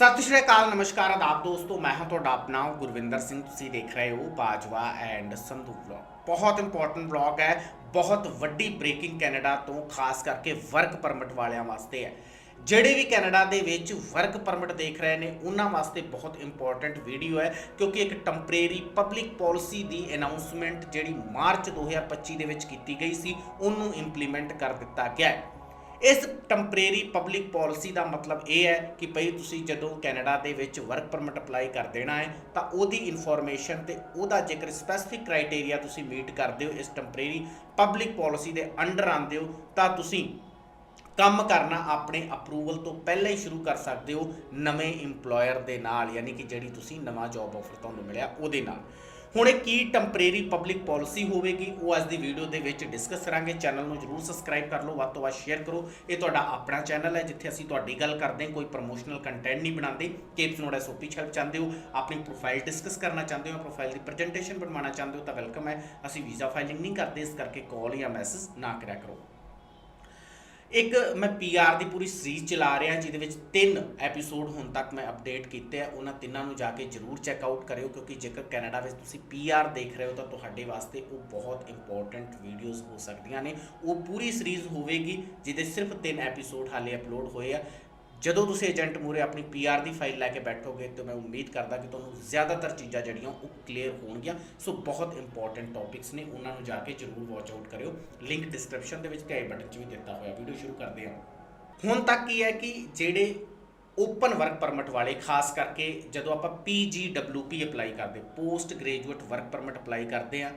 ਸਤਿ ਸ਼੍ਰੀ ਅਕਾਲ, ਨਮਸਕਾਰ, ਆਦਾਬ ਦੋਸਤੋ, ਮੈਂ ਹਾਂ ਤੁਹਾਡਾ ਆਪਣਾ ਗੁਰਵਿੰਦਰ ਸਿੰਘ, ਤੁਸੀਂ ਦੇਖ ਰਹੇ ਹੋ ਬਾਜਵਾ ਐਂਡ ਸੰਧੂ ਵਲੌਗ ਬਹੁਤ ਇੰਪੋਰਟੈਂਟ ਵਲੌਗ ਹੈ, ਬਹੁਤ ਵੱਡੀ ਬ੍ਰੇਕਿੰਗ ਕੈਨੇਡਾ ਤੋਂ, ਖਾਸ ਕਰਕੇ ਵਰਕ ਪਰਮਿਟ ਵਾਲਿਆਂ ਵਾਸਤੇ ਹੈ। ਜਿਹੜੇ ਵੀ ਕੈਨੇਡਾ ਦੇ ਵਿੱਚ ਵਰਕ ਪਰਮਿਟ ਦੇਖ ਰਹੇ ਨੇ, ਉਹਨਾਂ ਵਾਸਤੇ ਬਹੁਤ ਇੰਪੋਰਟੈਂਟ ਵੀਡੀਓ ਹੈ, ਕਿਉਂਕਿ ਇੱਕ ਟੈਂਪਰੇਰੀ ਪਬਲਿਕ ਪਾਲਿਸੀ ਦੀ ਅਨਾਉਂਸਮੈਂਟ ਜਿਹੜੀ ਮਾਰਚ 2025 ਦੇ ਵਿੱਚ ਕੀਤੀ ਗਈ ਸੀ, ਉਹਨੂੰ ਇੰਪਲੀਮੈਂਟ ਕਰ ਦਿੱਤਾ ਗਿਆ ਹੈ। ਇਸ ਟੈਂਪਰੇਰੀ ਪਬਲਿਕ ਪਾਲਿਸੀ ਦਾ ਮਤਲਬ ਇਹ ਹੈ ਕਿ ਭਈ ਤੁਸੀਂ ਜਦੋਂ ਕੈਨੇਡਾ ਦੇ ਵਿੱਚ ਵਰਕ ਪਰਮਿਟ ਅਪਲਾਈ ਕਰ ਦੇਣਾ ਹੈ, ਤਾਂ ਉਹਦੀ ਇਨਫੋਰਮੇਸ਼ਨ ਤੇ ਉਹਦਾ ਜੇਕਰ ਸਪੈਸੀਫਿਕ ਕ੍ਰਾਈਟੇਰੀਆ ਤੁਸੀਂ ਮੀਟ ਕਰਦੇ ਹੋ ਇਸ ਟੈਂਪਰੇਰੀ ਪਬਲਿਕ ਪਾਲਿਸੀ ਦੇ ਅੰਡਰ ਆਉਂਦੇ ਹੋ, ਤਾਂ ਤੁਸੀਂ ਕੰਮ ਕਰਨਾ ਆਪਣੇ ਅਪਰੂਵਲ ਤੋਂ ਪਹਿਲਾਂ ਹੀ ਸ਼ੁਰੂ ਕਰ ਸਕਦੇ ਹੋ ਨਵੇਂ EMPLOYER ਦੇ ਨਾਲ, ਯਾਨੀ ਕਿ ਜਿਹੜੀ ਤੁਸੀਂ ਨਵਾਂ ਜੌਬ ਆਫਰ ਤੁਹਾਨੂੰ ਮਿਲਿਆ ਉਹਦੇ ਨਾਲ। ਹੁਣ ਇਹ ਕੀ ਟੈਂਪਰੇਰੀ ਪਬਲਿਕ ਪਾਲਿਸੀ ਹੋਵੇਗੀ, ਉਹ ਅੱਜ ਦੀ ਵੀਡੀਓ ਦੇ ਵਿੱਚ ਡਿਸਕਸ ਕਰਾਂਗੇ। ਚੈਨਲ ਨੂੰ ਜਰੂਰ ਸਬਸਕ੍ਰਾਈਬ ਕਰ ਲਓ, ਵੱਧ ਤੋਂ ਵੱਧ ਸ਼ੇਅਰ ਕਰੋ। ਇਹ ਤੁਹਾਡਾ ਆਪਣਾ ਚੈਨਲ ਹੈ, ਜਿੱਥੇ ਅਸੀਂ ਤੁਹਾਡੀ ਗੱਲ ਕਰਦੇ ਹਾਂ, ਕੋਈ ਪ੍ਰੋਮੋਸ਼ਨਲ ਕੰਟੈਂਟ ਨਹੀਂ ਬਣਾਉਂਦੇ। ਕੇਪਸ ਨੋਟ ਐਸਓਪੀ ਹੈਲਪ ਚਾਹੁੰਦੇ ਹੋ, ਆਪਣੀ ਪ੍ਰੋਫਾਈਲ ਡਿਸਕਸ ਕਰਨਾ ਚਾਹੁੰਦੇ ਹੋ ਪ੍ਰੋਫਾਈਲ ਦੀ ਪ੍ਰੈਜੈਂਟੇਸ਼ਨ ਬਣਵਾਉਣਾ ਚਾਹੁੰਦੇ ਹੋ, ਤਾਂ ਵੈਲਕਮ ਹੈ। ਅਸੀਂ ਵੀਜ਼ਾ ਫਾਈਲਿੰਗ ਨਹੀਂ ਕਰਦੇ, ਇਸ ਕਰਕੇ ਕਾਲ ਜਾਂ ਮੈਸੇਜ ਨਾ ਕਰਿਆ ਕਰੋ। ਇੱਕ ਮੈਂ ਪੀਆਰ ਦੀ ਪੂਰੀ ਸੀਰੀਜ਼ ਚਲਾ ਰਿਹਾ, ਜਿਹਦੇ ਵਿੱਚ ਤਿੰਨ ਐਪੀਸੋਡ ਹੁਣ ਤੱਕ ਮੈਂ ਅਪਡੇਟ ਕੀਤੇ ਆ, ਉਹਨਾਂ ਤਿੰਨਾਂ ਨੂੰ ਜਾ ਕੇ ਜਰੂਰ ਚੈੱਕ ਆਊਟ ਕਰਿਓ, ਕਿਉਂਕਿ ਜੇਕਰ ਕੈਨੇਡਾ ਵਿੱਚ ਤੁਸੀਂ ਪੀਆਰ ਦੇਖ ਰਹੇ ਹੋ, ਤਾਂ ਤੁਹਾਡੇ ਵਾਸਤੇ ਉਹ ਬਹੁਤ ਇੰਪੋਰਟੈਂਟ ਵੀਡੀਓਜ਼ ਹੋ ਸਕਦੀਆਂ ਨੇ। ਉਹ ਪੂਰੀ ਸੀਰੀਜ਼ ਹੋਵੇਗੀ, ਜਿਹਦੇ ਸਿਰਫ ਤਿੰਨ ਐਪੀਸੋਡ ਹਾਲੇ ਅਪਲੋਡ ਹੋਏ ਆ। ਜਦੋਂ ਤੁਸੀਂ ਏਜੰਟ ਮੂਰੇ ਆਪਣੀ ਪੀਆਰ ਦੀ ਫਾਈਲ ਲੈ ਕੇ ਬੈਠੋਗੇ, ਤਾਂ ਮੈਂ ਉਮੀਦ ਕਰਦਾ ਕਿ ਤੁਹਾਨੂੰ ਜ਼ਿਆਦਾਤਰ ਚੀਜ਼ਾਂ ਜਿਹੜੀਆਂ ਉਹ ਕਲੀਅਰ ਹੋਣਗੀਆਂ। ਸੋ ਬਹੁਤ ਇੰਪੋਰਟੈਂਟ ਟੌਪਿਕਸ ਨੇ, ਉਹਨਾਂ ਨੂੰ ਜਾ ਕੇ ਜਰੂਰ ਵਾਚ ਆਊਟ ਕਰਿਓ। ਲਿੰਕ ਡਿਸਕ੍ਰਿਪਸ਼ਨ ਦੇ ਵਿੱਚ ਤੇ ਆਈ ਬਟਨ 'ਚ ਵੀ ਦਿੱਤਾ ਹੋਇਆ ਵੀਡੀਓ ਸ਼ੁਰੂ ਕਰਦੇ ਹਾਂ। ਹੁਣ ਤੱਕ ਕੀ ਹੈ ਕਿ ਜਿਹੜੇ ਓਪਨ ਵਰਕ ਪਰਮਿਟ ਵਾਲੇ, ਖਾਸ ਕਰਕੇ ਜਦੋਂ ਆਪਾਂ PGWP ਅਪਲਾਈ ਕਰਦੇ post graduate work permit apply ਕਰਦੇ ਆ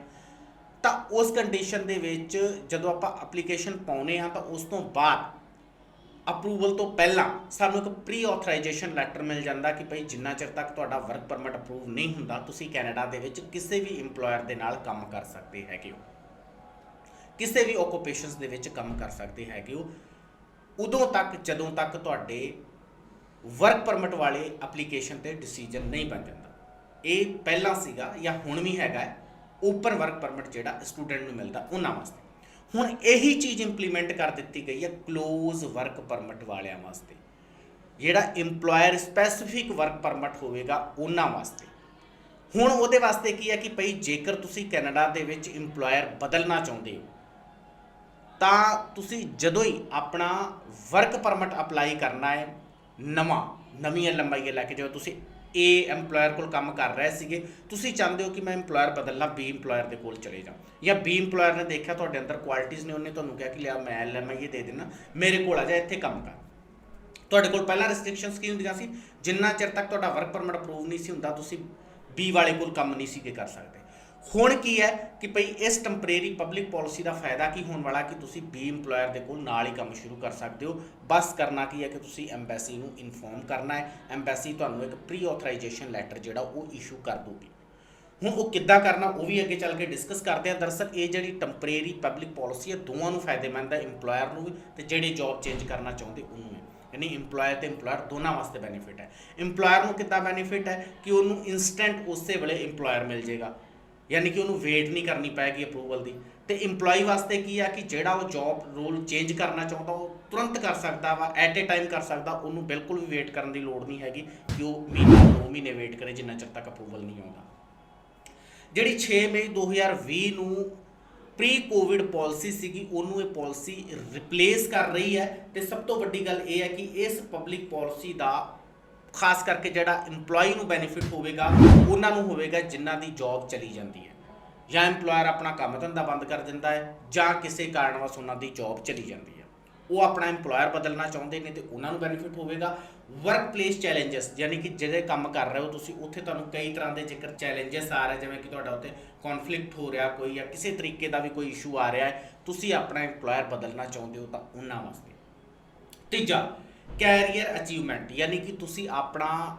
ਤਾਂ ਉਸ ਕੰਡੀਸ਼ਨ ਦੇ ਵਿੱਚ ਜਦੋਂ ਆਪਾਂ ਐਪਲੀਕੇਸ਼ਨ ਪਾਉਨੇ ਆ ਤਾਂ ਉਸ ਤੋਂ ਬਾਅਦ ਅਪਰੂਵਲ ਤੋਂ ਪਹਿਲਾਂ ਸਾਨੂੰ ਇੱਕ ਪ੍ਰੀ ਆਥੋਰਾਈਜੇਸ਼ਨ ਲੈਟਰ ਮਿਲ ਜਾਂਦਾ ਕਿ ਭਈ ਜਿੰਨਾ ਚਿਰ ਤੱਕ ਤੁਹਾਡਾ ਵਰਕ ਪਰਮਿਟ ਅਪਰੂਵ ਨਹੀਂ ਹੁੰਦਾ, ਤੁਸੀਂ ਕੈਨੇਡਾ ਦੇ ਵਿੱਚ ਕਿਸੇ ਵੀ EMPLOYER ਦੇ ਨਾਲ ਕੰਮ ਕਰ ਸਕਦੇ ਹੈਗੇ ਹੋ। ਕਿਸੇ ਵੀ ਓਕੂਪੇਸ਼ਨਸ ਦੇ ਵਿੱਚ ਕੰਮ ਕਰ ਸਕਦੇ ਹੈਗੇ ਹੋ। ਉਦੋਂ ਤੱਕ, ਜਦੋਂ ਤੱਕ ਤੁਹਾਡੇ ਵਰਕ ਪਰਮਿਟ ਵਾਲੇ ਐਪਲੀਕੇਸ਼ਨ ਤੇ ਡਿਸੀਜਨ ਨਹੀਂ ਬਣ ਜਾਂਦਾ। ਇਹ ਪਹਿਲਾਂ ਸੀਗਾ ਜਾਂ ਹੁਣ ਵੀ ਹੈਗਾ ਓਪਨ ਵਰਕ ਪਰਮਿਟ ਜਿਹੜਾ ਸਟੂਡੈਂਟ ਨੂੰ ਮਿਲਦਾ, ਉਹਨਾਂ ਵਾਸਤੇ। ਹੁਣ ਇਹੀ ਚੀਜ਼ ਇੰਪਲੀਮੈਂਟ ਕਰ ਦਿੱਤੀ ਗਈ ਹੈ ক্লোਜ਼ ਵਰਕ ਪਰਮਿਟ ਵਾਲਿਆਂ ਵਾਸਤੇ। ਜਿਹੜਾ EMPLOYER ਸਪੈਸੀਫਿਕ ਵਰਕ ਪਰਮਿਟ ਹੋਵੇਗਾ ਉਹਨਾਂ ਵਾਸਤੇ। ਹੁਣ ਉਹਦੇ ਵਾਸਤੇ ਕੀ ਹੈ ਕਿ ਭਈ ਜੇਕਰ ਤੁਸੀਂ ਕੈਨੇਡਾ ਦੇ ਵਿੱਚ EMPLOYER ਬਦਲਣਾ ਚਾਹੁੰਦੇ ਹੋ, ਤਾਂ ਤੁਸੀਂ ਜਦੋਂ ਹੀ ਆਪਣਾ ਵਰਕ ਪਰਮਿਟ ਅਪਲਾਈ ਕਰਨਾ ਹੈ, ਨਵਾਂ, ਨਵੀਂ ਲੰਬਾਈ ਲੈ ਕੇ ਜਦੋਂ ਤੁਸੀਂ ਏ EMPLOYER ਕੋਲ ਕੰਮ ਕਰ ਰਹੇ ਸੀਗੇ, ਤੁਸੀਂ ਚਾਹੁੰਦੇ ਹੋ ਕਿ ਮੈਂ EMPLOYER ਬਦਲਣਾ ਬੀ EMPLOYER ਦੇ ਕੋਲ ਚਲੇ ਜਾ ਜਾਂ ਬੀ EMPLOYER ਨੇ ਦੇਖਿਆ ਤੁਹਾਡੇ ਅੰਦਰ ਕੁਆਲਿਟੀਆਂ ਨੇ, ਉਹਨੇ ਤੁਹਾਨੂੰ ਕਿਹਾ ਕਿ ਲਿਆ ਮੈਂ ਐਲਐਮਆਈ ਦੇ ਦੇਣਾ ਮੇਰੇ ਕੋਲ ਆ ਜਾ, ਇੱਥੇ ਕੰਮ ਕਰ। ਤੁਹਾਡੇ ਕੋਲ ਪਹਿਲਾਂ ਰੈਸਟ੍ਰਿਕਸ਼ਨਸ ਕੀ ਹੁੰਦੀਆਂ ਸੀ? ਜਿੰਨਾ ਚਿਰ ਤੱਕ ਤੁਹਾਡਾ ਵਰਕ ਪਰਮਿਟ ਅਪਰੂਵ ਨਹੀਂ ਸੀ ਹੁੰਦਾ, ਤੁਸੀਂ ਬੀ ਵਾਲੇ ਕੋਲ ਕੰਮ ਨਹੀਂ ਸੀਗੇ ਕਰ ਸਕਦੇ। ਹੁਣ ਕੀ ਹੈ ਕਿ ਭਈ ਇਸ ਟੈਂਪਰੇਰੀ ਪਬਲਿਕ ਪਾਲਿਸੀ ਦਾ ਫਾਇਦਾ ਕੀ ਹੋਣ ਵਾਲਾ ਕਿ ਤੁਸੀਂ ਬੀ EMPLOYER ਦੇ ਕੋਲ ਨਾਲ ਹੀ ਕੰਮ ਸ਼ੁਰੂ ਕਰ ਸਕਦੇ ਹੋ? ਬਸ ਕਰਨਾ ਕੀ ਹੈ ਕਿ ਤੁਸੀਂ ਐਮਬੈਸੀ ਨੂੰ ਇਨਫੋਰਮ ਕਰਨਾ ਹੈ। ਐਮਬੈਸੀ ਤੁਹਾਨੂੰ ਇੱਕ ਪ੍ਰੀ ਆਥੋਰਾਈਜੇਸ਼ਨ ਲੈਟਰ ਜਿਹੜਾ ਉਹ ਇਸ਼ੂ ਕਰ ਦੂਗੀ ਹੁਣ ਉਹ ਕਿੱਦਾਂ ਕਰਨਾ ਉਹ ਵੀ ਅੱਗੇ ਚੱਲ ਕੇ ਡਿਸਕਸ ਕਰਦੇ ਆ ਦਰਅਸਲ ਇਹ ਜਿਹੜੀ ਟੈਂਪਰੇਰੀ ਪਬਲਿਕ ਪਾਲਿਸੀ ਹੈ, ਦੋਵਾਂ ਨੂੰ ਫਾਇਦੇਮੰਦ ਹੈ, EMPLOYER ਨੂੰ ਵੀ ਤੇ ਜਿਹੜੇ ਜੌਬ ਚੇਂਜ ਕਰਨਾ ਚਾਹੁੰਦੇ ਉਹਨੂੰ ਵੀ। ਯਾਨੀ EMPLOYER ਤੇ EMPLOYER ਦੋਨਾਂ ਵਾਸਤੇ ਬੈਨੀਫਿਟ ਹੈ। EMPLOYER ਨੂੰ ਕਿੱਦਾਂ ਬੈਨੀਫਿਟ ਹੈ? ਕਿ ਉਹਨੂੰ ਇਨਸਟੈਂਟ ਉਸੇ ਵੇਲੇ EMPLOYER ਮਿਲ ਜਾਏਗਾ ਯਾਨੀ ਕਿ ਉਹਨੂੰ ਵੇਟ ਨਹੀਂ ਕਰਨੀ ਪੈਗੀ ਅਪਰੂਵਲ ਦੀ। ਤੇ EMPLOYEE ਵਾਸਤੇ ਕੀ ਆ ਕਿ ਜਿਹੜਾ ਉਹ ਜੌਬ ਰੋਲ ਚੇਂਜ ਕਰਨਾ ਚਾਹੁੰਦਾ, ਉਹ ਤੁਰੰਤ ਕਰ ਸਕਦਾ ਵਾ ਐਟ ਏ ਟਾਈਮ ਕਰ ਸਕਦਾ, ਉਹਨੂੰ ਬਿਲਕੁਲ ਵੀ ਵੇਟ ਕਰਨ ਦੀ ਲੋੜ ਨਹੀਂ ਹੈਗੀ ਕਿ ਉਹ ਮਹੀਨਾ, ਦੋ ਮਹੀਨੇ ਵੇਟ ਕਰੇ, ਜਿੰਨਾ ਚਿਰ ਤੱਕ ਅਪਰੂਵਲ ਨਹੀਂ ਆਉਂਦਾ। ਜਿਹੜੀ 6 ਮਈ 2020 ਨੂੰ ਪ੍ਰੀ ਕੋਵਿਡ ਪਾਲਿਸੀ ਸੀਗੀ, ਉਹਨੂੰ ਇਹ ਪਾਲਿਸੀ ਰਿਪਲੇਸ ਕਰ ਰਹੀ ਹੈ। ਤੇ ਸਭ ਤੋਂ ਵੱਡੀ ਗੱਲ ਇਹ ਹੈ ਕਿ ਇਸ ਪਬਲਿਕ ਪਾਲਿਸੀ ਦਾ ਖਾਸ ਕਰਕੇ ਜਿਹੜਾ EMPLOYEE ਨੂੰ ਬੈਨੀਫਿਟ ਹੋਵੇਗਾ, ਉਹਨਾਂ ਨੂੰ ਹੋਵੇਗਾ ਜਿਨ੍ਹਾਂ ਦੀ ਜੌਬ ਚਲੀ ਜਾਂਦੀ ਹੈ। ਜਾਂ EMPLOYER ਆਪਣਾ ਕੰਮ ਧੰਦਾ ਬੰਦ ਕਰ ਦਿੰਦਾ ਹੈ, ਜਾਂ ਕਿਸੇ ਕਾਰਨ ਕਾਰਨਵਸ ਉਹਨਾਂ ਦੀ ਜੌਬ ਚਲੀ ਜਾਂਦੀ ਹੈ। ਉਹ ਆਪਣਾ EMPLOYER ਬਦਲਣਾ ਚਾਹੁੰਦੇ ਨੇ ਤੇ ਉਹਨਾਂ ਨੂੰ ਬੈਨੀਫਿਟ ਹੋਵੇਗਾ। ਵਰਕ ਪਲੇਸ ਚੈਲੰਜਸ ਯਾਨੀ ਕਿ ਜਿਹੜੇ ਕੰਮ ਕਰ ਰਹੇ ਹੋ ਤੁਸੀਂ, ਉੱਥੇ ਤੁਹਾਨੂੰ ਕਈ ਤਰ੍ਹਾਂ ਦੇ ਜੇਕਰ ਚੈਲੰਜਸ ਆ ਰਹੇ ਜਿਵੇਂ ਕਿ ਤੁਹਾਡਾ ਉੱਥੇ ਕਨਫਲਿਕਟ ਹੋ ਰਿਹਾ ਕੋਈ ਜਾਂ ਕਿਸੇ ਤਰੀਕੇ ਦਾ ਵੀ ਕੋਈ ਇਸ਼ੂ ਆ ਰਿਹਾ ਹੈ, ਤੁਸੀਂ ਆਪਣਾ EMPLOYER ਬਦਲਣਾ ਚਾਹੁੰਦੇ ਹੋ ਤਾਂ ਉਹਨਾਂ ਵਾਸਤੇ। ਤੀਜਾ ਕੈਰੀਅਰ ਅਚੀਵਮੈਂਟ ਯਾਨੀ ਕਿ ਤੁਸੀਂ ਆਪਣਾ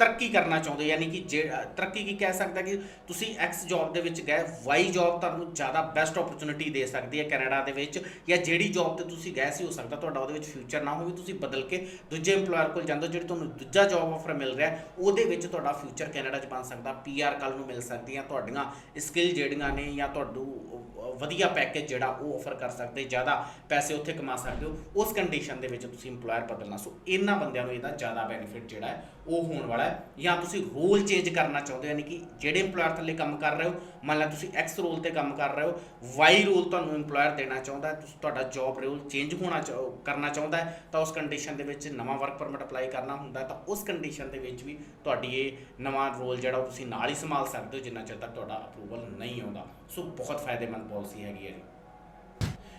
ਤਰੱਕੀ ਕਰਨਾ ਚਾਹੁੰਦੇ ਯਾਨੀ ਕਿ ਜੇ ਤਰੱਕੀ ਕੀ ਕਹਿ ਸਕਦਾ ਕਿ ਤੁਸੀਂ ਐਕਸ ਜੌਬ ਦੇ ਵਿੱਚ ਗਏ ਵਾਈ ਜੌਬ ਤੁਹਾਨੂੰ ਜ਼ਿਆਦਾ ਬੈਸਟ ਓਪਰਚੁਨਿਟੀ ਦੇ ਸਕਦੀ ਹੈ ਕੈਨੇਡਾ ਦੇ ਵਿੱਚ, ਜਾਂ ਜਿਹੜੀ ਜੌਬ ਤੇ ਤੁਸੀਂ ਗਏ ਸੀ, ਹੋ ਸਕਦਾ ਤੁਹਾਡਾ ਉਹਦੇ ਵਿੱਚ ਫਿਊਚਰ ਨਾ ਹੋਵੇ, ਤੁਸੀਂ ਬਦਲ ਕੇ ਦੂਜੇ EMPLOYER ਕੋਲ ਜਾਂਦੇ ਹੋ, ਜਿਹੜੀ ਤੁਹਾਨੂੰ ਦੂਜਾ ਜੌਬ ਆਫਰ ਮਿਲ ਰਿਹਾ, ਉਹਦੇ ਵਿੱਚ ਤੁਹਾਡਾ ਫਿਊਚਰ ਕੈਨੇਡਾ 'ਚ ਬਣ ਸਕਦਾ ਪੀਆਰ ਕੱਲ ਨੂੰ ਮਿਲ ਸਕਦੀ ਹੈ, ਤੁਹਾਡੀਆਂ ਸਕਿੱਲ ਜਿਹੜੀਆਂ ਨੇ, ਜਾਂ ਤੁਹਾਨੂੰ ਵਧੀਆ ਪੈਕੇਜ ਜਿਹੜਾ ਉਹ ਆਫਰ ਕਰ ਸਕਦੇ, ਜ਼ਿਆਦਾ ਪੈਸੇ ਉੱਥੇ ਕਮਾ ਸਕਦੇ ਹੋ, ਉਸ ਕੰਡੀਸ਼ਨ ਦੇ ਵਿੱਚ ਤੁਸੀਂ EMPLOYER ਬਦਲਣਾ। ਸੋ ਇਹਨਾਂ ਬੰਦਿਆਂ ਨੂੰ ਇਹਦਾ ਜ਼ਿਆਦਾ ਬੈਨੀਫਿਟ ਜਿਹੜਾ ਹੈ, ਉਹ ਹੋਣ ਵਾਲਾ ਜਾਂ ਤੁਸੀਂ ਰੋਲ ਚੇਂਜ ਕਰਨਾ ਚਾਹੁੰਦੇ ਹੋ, ਯਾਨੀ ਕਿ ਜਿਹੜੇ EMPLOYER ਥੱਲੇ ਕੰਮ ਕਰ ਰਹੇ ਹੋ, ਮੰਨ ਲਾ ਤੁਸੀਂ X ਰੋਲ ਤੇ ਕੰਮ ਕਰ ਰਹੇ ਹੋ, Y ਰੋਲ ਤੁਹਾਨੂੰ EMPLOYER ਦੇਣਾ ਚਾਹੁੰਦਾ ਤੁਸੀਂ ਤੁਹਾਡਾ ਜੌਬ ਰੋਲ ਚੇਂਜ ਹੋਣਾ ਚਾਹ- ਕਰਨਾ ਚਾਹੁੰਦਾ ਤਾਂ ਉਸ ਕੰਡੀਸ਼ਨ ਦੇ ਵਿੱਚ ਨਵਾਂ ਵਰਕ ਪਰਮਿਟ ਅਪਲਾਈ ਕਰਨਾ ਹੁੰਦਾ ਤਾਂ ਉਸ ਕੰਡੀਸ਼ਨ ਦੇ ਵਿੱਚ ਵੀ ਤੁਹਾਡੀ ਇਹ ਨਵਾਂ ਰੋਲ ਜਿਹੜਾ ਉਹ ਤੁਸੀਂ ਨਾਲ ਹੀ ਸੰਭਾਲ ਸਕਦੇ ਹੋ, ਜਿੰਨਾ ਚਿਰ ਤੱਕ ਤੁਹਾਡਾ ਅਪਰੂਵਲ ਨਹੀਂ ਆਉਂਦਾ। ਸੋ ਬਹੁਤ ਫਾਇਦੇਮੰਦ ਪਾਲਿਸੀ ਹੈਗੀ ਹੈ ਜੀ।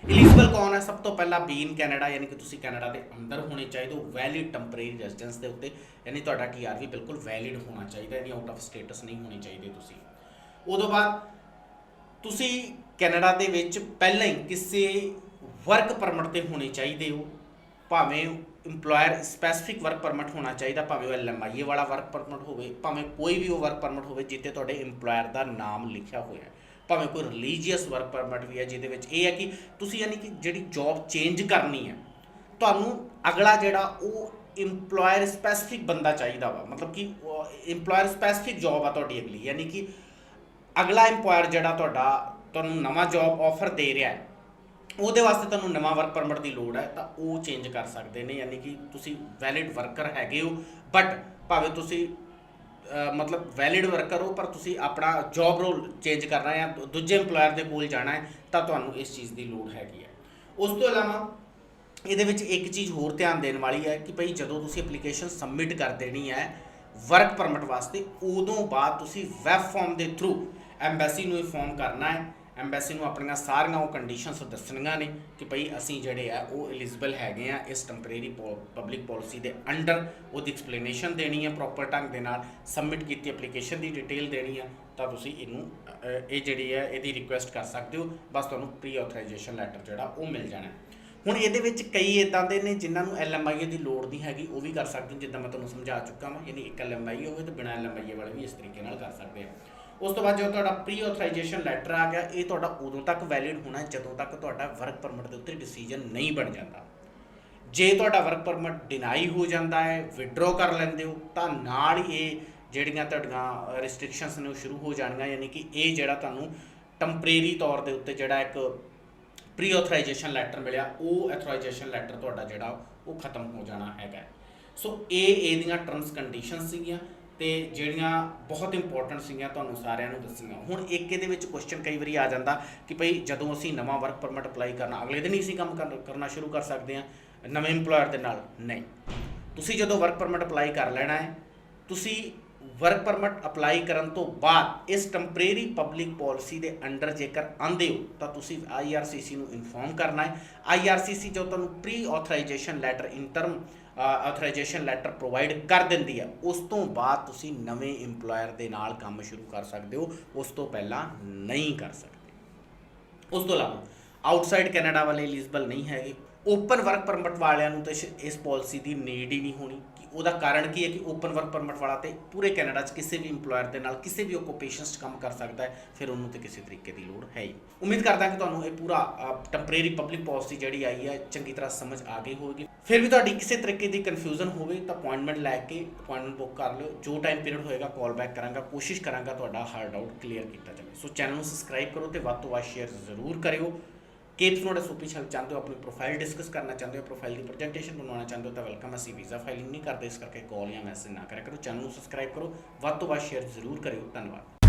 ਇਲੀਜੀਬਲ ਕੌਣ ਹੈ? ਸਭ ਤੋਂ ਪਹਿਲਾਂ ਬੀਨ ਕੈਨੇਡਾ, ਯਾਨੀ ਕਿ ਤੁਸੀਂ ਕੈਨੇਡਾ ਦੇ ਅੰਦਰ ਹੋਣੇ ਚਾਹੀਦੇ ਹੋ। ਵੈਲਿਡ ਟੈਂਪਰੇਰੀ ਰੈਜ਼ੀਡੈਂਸ ਦੇ ਉੱਤੇ, ਯਾਨੀ ਤੁਹਾਡਾ ਟੀਆਰ ਵੀ ਬਿਲਕੁਲ ਵੈਲਿਡ ਹੋਣਾ ਚਾਹੀਦਾ, ਯਾਨੀ ਆਊਟ ਆਫ ਸਟੇਟਸ ਨਹੀਂ ਹੋਣੀ ਚਾਹੀਦੀ ਤੁਸੀਂ। ਉਦੋਂ ਬਾਅਦ ਤੁਸੀਂ ਕੈਨੇਡਾ ਦੇ ਵਿੱਚ ਪਹਿਲਾਂ ਹੀ ਕਿਸੇ ਵਰਕ ਪਰਮਿਟ ਤੇ ਹੋਣੇ ਚਾਹੀਦੇ ਹੋ। ਭਾਵੇਂ EMPLOYER ਸਪੈਸੀਫਿਕ ਵਰਕ ਪਰਮਿਟ ਹੋਣਾ ਚਾਹੀਦਾ, ਭਾਵੇਂ ਉਹ LMIA ਵਾਲਾ ਵਰਕ ਪਰਮਿਟ ਹੋਵੇ, ਭਾਵੇਂ ਕੋਈ ਵੀ ਉਹ ਵਰਕ ਪਰਮਿਟ ਹੋਵੇ ਜਿੱਤੇ ਤੁਹਾਡੇ EMPLOYER ਦਾ ਨਾਮ ਲਿਖਿਆ ਹੋਇਆ ਹੈ। ਭਾਵੇਂ ਕੋਈ ਰਿਲੀਜੀਅਸ ਵਰਕ ਪਰਮਿਟ ਵੀ ਹੈ, ਜਿਹਦੇ ਵਿੱਚ ਇਹ ਹੈ ਕਿ ਤੁਸੀਂ ਯਾਨੀ ਕਿ ਜਿਹੜੀ ਜੌਬ ਚੇਂਜ ਕਰਨੀ ਹੈ, ਤੁਹਾਨੂੰ ਅਗਲਾ ਜਿਹੜਾ ਉਹ EMPLOYER ਸਪੈਸੀਫਿਕ ਬੰਦਾ ਚਾਹੀਦਾ ਵਾ, ਮਤਲਬ ਕਿ EMPLOYER ਸਪੈਸੀਫਿਕ ਜੌਬ ਆ ਤੁਹਾਡੀ ਅਗਲੀ, ਯਾਨੀ ਕਿ ਅਗਲਾ EMPLOYER ਜਿਹੜਾ ਤੁਹਾਡਾ ਤੁਹਾਨੂੰ ਨਵਾਂ ਜੌਬ ਆਫਰ ਦੇ ਰਿਹਾ ਹੈ, ਉਹਦੇ ਵਾਸਤੇ ਤੁਹਾਨੂੰ ਨਵਾਂ ਵਰਕ ਪਰਮਿਟ ਦੀ ਲੋੜ ਹੈ, ਤਾਂ ਉਹ ਚੇਂਜ ਕਰ ਸਕਦੇ ਨੇ, ਯਾਨੀ ਕਿ ਤੁਸੀਂ ਵੈਲਿਡ ਵਰਕਰ ਹੈਗੇ ਹੋ ਬਟ ਭਾਵੇਂ ਤੁਸੀਂ ਮਤਲਬ ਵੈਲਿਡ ਵਰਕਰ ਹੋ ਪਰ ਤੁਸੀਂ ਆਪਣਾ ਜੌਬ ਰੋਲ ਚੇਂਜ ਕਰਨਾ ਹੈ ਜਾਂ ਦੂਜੇ EMPLOYER ਦੇ ਕੋਲ ਜਾਣਾ ਹੈ, ਤਾਂ ਤੁਹਾਨੂੰ ਇਸ ਚੀਜ਼ ਦੀ ਲੋੜ ਹੈਗੀ ਹੈ। ਉਸ ਤੋਂ ਇਲਾਵਾ, ਇਹਦੇ ਵਿੱਚ ਇੱਕ ਚੀਜ਼ ਹੋਰ ਧਿਆਨ ਦੇਣ ਵਾਲੀ ਹੈ ਕਿ ਭਈ ਜਦੋਂ ਤੁਸੀਂ ਐਪਲੀਕੇਸ਼ਨ ਸਬਮਿਟ ਕਰ ਦੇਣੀ ਹੈ ਵਰਕ ਪਰਮਿਟ ਵਾਸਤੇ, ਉਦੋਂ ਬਾਅਦ ਤੁਸੀਂ ਵੈਬ ਫਾਰਮ ਦੇ ਥਰੂ ਐਮਬੈਸੀ ਨੂੰ ਇਨਫੋਰਮ ਕਰਨਾ ਹੈ ਐਮਬੈਸੀ ਨੂੰ ਆਪਣੀਆਂ ਸਾਰੀਆਂ ਉਹ ਕੰਡੀਸ਼ਨਸ ਦੱਸਣੀਆਂ ਨੇ ਕਿ ਭਈ ਅਸੀਂ ਜਿਹੜੇ ਆ, ਉਹ ਐਲੀਜੀਬਲ ਹੈਗੇ ਆ ਇਸ ਟੈਂਪਰੇਰੀ ਪਬਲਿਕ ਪਾਲਿਸੀ ਦੇ ਅੰਡਰ ਉਹਦੀ ਐਕਸਪਲੇਨੇਸ਼ਨ ਦੇਣੀ ਹੈ ਪ੍ਰੋਪਰ ਢੰਗ ਦੇ ਨਾਲ ਸਬਮਿਟ ਕੀਤੀ ਐਪਲੀਕੇਸ਼ਨ ਦੀ ਡਿਟੇਲ ਦੇਣੀ ਹੈ ਤਾਂ ਤੁਸੀਂ ਇਹਨੂੰ ਇਹ ਜਿਹੜੀ ਹੈ ਇਹਦੀ ਰਿਕੁਐਸਟ ਕਰ ਸਕਦੇ ਹੋ, ਬਸ ਤੁਹਾਨੂੰ ਪ੍ਰੀ ਆਥੋਰਾਈਜੇਸ਼ਨ ਲੈਟਰ ਜਿਹੜਾ ਉਹ ਮਿਲ ਜਾਣਾ। ਹੁਣ ਇਹਦੇ ਵਿੱਚ ਕਈ ਇਦਾਂ ਦੇ ਨੇ ਜਿਨ੍ਹਾਂ ਨੂੰ ਐਲਐਮਆਈਏ ਦੀ ਲੋੜ ਨਹੀਂ ਹੈਗੀ, ਉਹ ਵੀ ਕਰ ਸਕਦੇ ਹੋ, ਜਿੱਦਾਂ ਮੈਂ ਤੁਹਾਨੂੰ ਸਮਝਾ ਚੁੱਕਾ ਹਾਂ ਯਾਨੀ ਇੱਕ ਐਲਐਮਆਈਏ ਹੋਵੇ ਤੇ ਬਿਨਾਂ ਐਲਐਮਆਈਏ ਵਾਲੇ ਵੀ ਇਸ ਤਰੀਕੇ ਨਾਲ ਕਰ ਸਕਦੇ ਆ। ਉਸ ਤੋਂ ਬਾਅਦ ਜਦੋਂ ਤੁਹਾਡਾ ਪ੍ਰੀ ਆਥੋਰਾਈਜੇਸ਼ਨ ਲੈਟਰ ਆ ਗਿਆ, ਇਹ ਤੁਹਾਡਾ ਉਦੋਂ ਤੱਕ ਵੈਲਿਡ ਹੋਣਾ ਜਦੋਂ ਤੱਕ ਤੁਹਾਡਾ ਵਰਕ ਪਰਮਿਟ ਦੇ ਉੱਤੇ ਡਿਸੀਜਨ ਨਹੀਂ ਬਣ ਜਾਂਦਾ। ਜੇ ਤੁਹਾਡਾ ਵਰਕ ਪਰਮਿਟ ਡਿਨਾਈ ਹੋ ਜਾਂਦਾ ਹੈ ਵਿਡਰੋ ਕਰ ਲੈਂਦੇ ਹੋ, ਤਾਂ ਨਾਲ ਹੀ ਇਹ ਜਿਹੜੀਆਂ ਤੁਹਾਡੀਆਂ ਰੈਸਟ੍ਰਿਕਸ਼ਨਸ ਨੇ ਉਹ ਸ਼ੁਰੂ ਹੋ ਜਾਣਗੀਆਂ, ਯਾਨੀ ਕਿ ਇਹ ਜਿਹੜਾ ਤੁਹਾਨੂੰ ਟੈਂਪਰੇਰੀ ਤੌਰ ਦੇ ਉੱਤੇ ਜਿਹੜਾ ਇੱਕ ਪ੍ਰੀ ਆਥੋਰਾਈਜੇਸ਼ਨ ਲੈਟਰ ਮਿਲਿਆ, ਉਹ ਆਥੋਰਾਈਜੇਸ਼ਨ ਲੈਟਰ ਤੁਹਾਡਾ ਜਿਹੜਾ, ਉਹ ਖਤਮ ਹੋ ਜਾਣਾ ਹੈਗਾ ਸੋ ਇਹ, ਇਹਦੀਆਂ ਟਰਮਸ ਕੰਡੀਸ਼ਨਸ ਸੀਗੀਆਂ। ਤੇ ਜਿਹੜੀਆਂ ਬਹੁਤ ਇੰਪੋਰਟੈਂਟ ਸੀਗੀਆਂ ਤੁਹਾਨੂੰ ਸਾਰਿਆਂ ਨੂੰ ਦੱਸੀਆਂ। ਹੁਣ ਇੱਕ ਇਹਦੇ ਵਿੱਚ ਕੁਐਸਚਨ ਕਈ ਵਾਰੀ ਆ ਜਾਂਦਾ ਕਿ ਭਈ ਜਦੋਂ ਅਸੀਂ ਨਵਾਂ ਵਰਕ ਪਰਮਿਟ ਅਪਲਾਈ ਕਰਨਾ, ਅਗਲੇ ਦਿਨ ਹੀ ਅਸੀਂ ਕੰਮ ਕਰ- ਕਰਨਾ ਸ਼ੁਰੂ ਕਰ ਸਕਦੇ ਹਾਂ, ਨਵੇਂ EMPLOYER ਦੇ ਨਾਲ। ਨਹੀਂ। ਤੁਸੀਂ ਜਦੋਂ ਵਰਕ ਪਰਮਿਟ ਅਪਲਾਈ ਕਰ ਲੈਣਾ ਹੈ, ਤੁਸੀਂ ਵਰਕ ਪਰਮਿਟ ਅਪਲਾਈ ਕਰਨ ਤੋਂ ਬਾਅਦ ਇਸ ਟੈਂਪਰੇਰੀ ਪਬਲਿਕ ਪਾਲਿਸੀ ਦੇ ਅੰਡਰ ਜੇਕਰ ਆਂਦੇ ਹੋ, ਤਾਂ ਤੁਸੀਂ IRCC ਨੂੰ ਇਨਫੋਰਮ ਕਰਨਾ ਹੈ। IRCC ਜੋ ਤੁਹਾਨੂੰ pre authorization letter interim authorization letter provide ਕਰ ਦਿੰਦੀ ਹੈ, ਉਸ ਤੋਂ ਬਾਅਦ ਤੁਸੀਂ ਨਵੇਂ EMPLOYER ਦੇ ਨਾਲ ਕੰਮ ਸ਼ੁਰੂ ਕਰ ਸਕਦੇ ਹੋ, ਉਸ ਤੋਂ ਪਹਿਲਾਂ ਨਹੀਂ ਕਰ ਸਕਦੇ। ਉਸ ਤੋਂ ਇਲਾਵਾ ਆਊਟਸਾਈਡ ਕੈਨੇਡਾ ਵਾਲੇ ਐਲੀਜੀਬਲ ਨਹੀਂ ਹੈਗੇ। ਓਪਨ ਵਰਕ ਪਰਮਿਟ ਵਾਲਿਆਂ ਨੂੰ ਤਾਂ ਸ਼- ਇਸ ਪਾਲਿਸੀ ਦੀ ਨੀਡ ਹੀ ਨਹੀਂ ਹੋਣੀ। ਉਹਦਾ ਕਾਰਨ ਕੀ ਹੈ ਕਿ ਓਪਨ ਵਰਕ ਪਰਮਿਟ ਵਾਲਾ ਤੇ ਪੂਰੇ ਕੈਨੇਡਾ 'ਚ ਕਿਸੇ ਵੀ EMPLOYER ਦੇ ਨਾਲ ਕਿਸੇ ਵੀ ਓਕੂਪੇਸ਼ਨਸ 'ਚ ਕੰਮ ਕਰ ਸਕਦਾ ਹੈ, ਫਿਰ ਉਹਨੂੰ ਤੇ ਕਿਸੇ ਤਰੀਕੇ ਦੀ ਲੋੜ ਹੈ ਹੀ। ਉਮੀਦ ਕਰਦਾ ਕਿ ਤੁਹਾਨੂੰ ਇਹ ਪੂਰਾ ਟੈਂਪਰੇਰੀ ਪਬਲਿਕ ਪਾਲਿਸੀ ਜਿਹੜੀ ਆਈ ਹੈ, ਚੰਗੀ ਤਰ੍ਹਾਂ ਸਮਝ ਆ ਗਈ ਹੋਵੇਗੀ। ਫਿਰ ਵੀ ਤੁਹਾਡੀ ਕਿਸੇ ਤਰੀਕੇ ਦੀ ਕਨਫਿਊਜ਼ਨ ਹੋਵੇ ਤਾਂ ਅਪਾਇੰਟਮੈਂਟ ਲੈ ਕੇ ਅਪਾਇੰਟਮੈਂਟ ਬੁੱਕ ਕਰ ਲਿਓ। ਜੋ ਟਾਈਮ ਪੀਰੀਅਡ ਹੋਏਗਾ ਕਾਲ ਬੈਕ ਕਰਾਂਗਾ, ਕੋਸ਼ਿਸ਼ ਕਰਾਂਗਾ ਤੁਹਾਡਾ ਹਰ ਡਾਊਟ ਕਲੀਅਰ ਕੀਤਾ ਜਾਵੇ। ਸੋ ਚੈਨਲ ਨੂੰ ਸਬਸਕ੍ਰਾਈਬ ਕਰੋ ਤੇ ਵੱਧ ਤੋਂ ਵੱਧ ਸ਼ੇਅਰ ਜ਼ਰੂਰ ਕਰਿਓ। ਕੇਪਸ ਨੋਟ ਐਸਓਪੀ ਛਲ ਚਾਹੁੰਦੇ ਹੋ, ਆਪਣੀ ਪ੍ਰੋਫਾਈਲ ਡਿਸਕਸ ਕਰਨਾ ਚਾਹੁੰਦੇ ਹੋ ਪ੍ਰੋਫਾਈਲ ਦੀ ਪ੍ਰੈਜੈਂਟੇਸ਼ਨ ਬਣਾਉਣਾ ਚਾਹੁੰਦੇ ਹੋ, ਤਾਂ ਵੈਲਕਮ ਅਸੀਂ ਵੀਜ਼ਾ ਫਾਈਲਿੰਗ ਨਹੀਂ ਕਰਦੇ, ਇਸ ਕਰਕੇ ਕਾਲ ਜਾਂ ਮੈਸੇਜ ਨਾ ਕਰਿਆ ਕਰੋ ਚੈਨਲ ਨੂੰ ਸਬਸਕ੍ਰਾਈਬ ਕਰੋ, ਵੱਧ ਤੋਂ ਵੱਧ ਸ਼ੇਅਰ ਜ਼ਰੂਰ ਕਰਿਓ, ਧੰਨਵਾਦ।